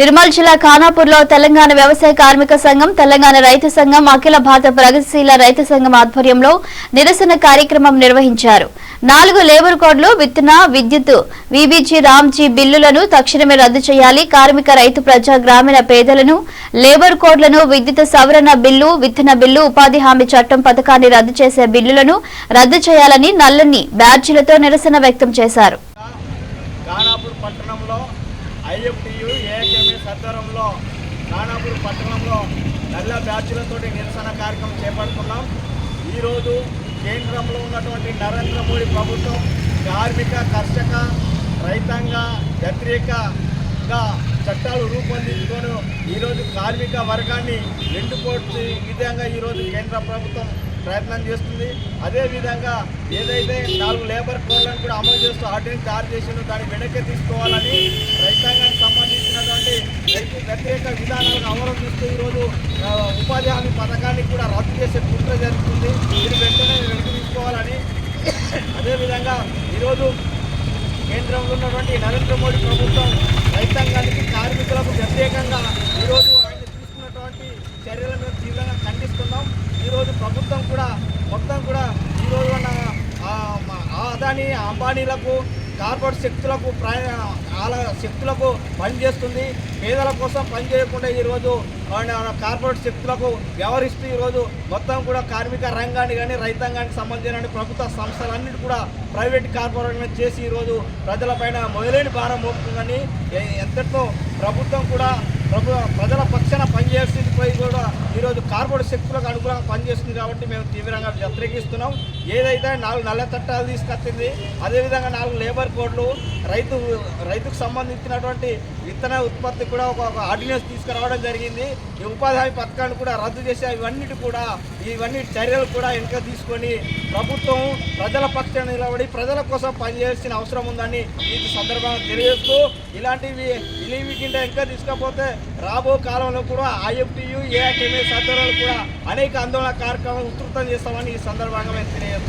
నిర్మల్ జిల్లా ఖానాపూర్లో తెలంగాణ వ్యవసాయ కార్మిక సంఘం తెలంగాణ రైతు సంఘం అఖిల భారత ప్రగతిశీల రైతు సంఘం ఆధ్వర్యంలో నిరసన కార్యక్రమం నిర్వహించారు. నాలుగు లేబర్ కోడ్లు విత్తన విద్యుత్ విబీజీ రామ్జీ బిల్లులను తక్షణమే రద్దు చేయాలి. కార్మిక రైతు ప్రజా గ్రామీణ పేదలను లేబర్ కోడ్లను విద్యుత్ సవరణ బిల్లు విత్తన బిల్లు ఉపాధి హామీ చట్టం పథకాన్ని రద్దు చేసే బిల్లులను రద్దు చేయాలని నల్లని బ్యాడ్జీలతో నిరసన వ్యక్తం చేశారు. ఐఎఫ్టియు ఏఎంఎస్ ఆధ్వర్యంలో ఖానాపూర్ పట్టణంలో నల్ల బ్యాచ్లతో నిరసన కార్యక్రమం చేపడుతున్నాం. ఈరోజు కేంద్రంలో ఉన్నటువంటి నరేంద్ర మోడీ ప్రభుత్వం కార్మిక కర్షక రైతాంగ వ్యతిరేకగా చట్టాలు రూపొందించుకొని ఈరోజు కార్మిక వర్గాన్ని ఎండుకోర్చి విధంగా ఈరోజు కేంద్ర ప్రభుత్వం ప్రయత్నం చేస్తుంది. అదేవిధంగా ఏదైతే నాలుగు లేబర్ కోడ్లను కూడా అమలు చేస్తూ ఆర్డినెన్స్ తయారు చేసిందో దాన్ని వెనక్కి తీసుకోవాలని రైతు వ్యతిరేక విధానాలను అవలంబిస్తూ ఈరోజు ఉపాధి హామీ పథకాన్ని కూడా రద్దు చేసే కుట్ర జరుగుతుంది ఇది వెంటనే వెనక్కి తీసుకోవాలని అదేవిధంగా ఈరోజు కేంద్రంలో ఉన్నటువంటి నరేంద్ర మోడీ ప్రభుత్వం రైతాంగానికి కార్మికులకు వ్యతిరేకంగా ఈరోజు ఆయన తీసుకున్నటువంటి చర్యలను తీవ్రంగా ఖండిస్తున్నాం ఈరోజు ప్రభుత్వం కూడా మొత్తం కూడా ఈరోజు ఉన్న ఆ అదాని అంబానీలకు కార్పొరేట్ శక్తులకు ప్రాయ వాళ్ళ శక్తులకు పనిచేస్తుంది పేదల కోసం పనిచేయకుండా ఈరోజు కార్పొరేట్ శక్తులకు వ్యవహరిస్తూ ఈరోజు మొత్తం కూడా కార్మిక రంగాన్ని కానీ రైతాంగానికి సంబంధించిన ప్రభుత్వ సంస్థలన్నిటి కూడా ప్రైవేట్ కార్పొరేట్ చేసి ఈరోజు ప్రజలపైన మొదలైన భారం మోపుతుందని ఎంతటితో ప్రభుత్వం కూడా ప్రభు ప్రజల పక్షాన పనిచేస్తుంది పోయి ఈరోజు కార్పొరేట్ శక్తులకు అనుకూలంగా పనిచేస్తుంది కాబట్టి మేము తీవ్రంగా వ్యతిరేకిస్తున్నాం. ఏదైతే నాలుగు నల్ల చట్టాలు తీసుకొచ్చింది అదేవిధంగా నాలుగు లేబర్ కోడ్లు రైతు రైతుకు సంబంధించినటువంటి విత్తన ఉత్పత్తి కూడా ఒక ఆర్డినెన్స్ తీసుకురావడం జరిగింది. ఈ ఉపాధి హామీ పథకాన్ని కూడా రద్దు చేసే ఇవన్నిటి కూడా ఇవన్నీ చర్యలు కూడా వెనుక తీసుకొని ప్రభుత్వం ప్రజల పక్షాన నిలబడి ప్రజల కోసం పనిచేయాల్సిన అవసరం ఉందని ఈ సందర్భంగా తెలియజేస్తూ ఇలాంటివి కింద ఇంకా తీసుకపోతే రాబో కాలంలో కూడా ఐఎఫ్టీయు ఏఐకెంఎస్ ఆధ్వర్యంలో కూడా అనేక ఆందోళన కార్యక్రమాలు ఉధృతం చేస్తామని ఈ సందర్భంగా మేము తెలియజేస్తున్నాం.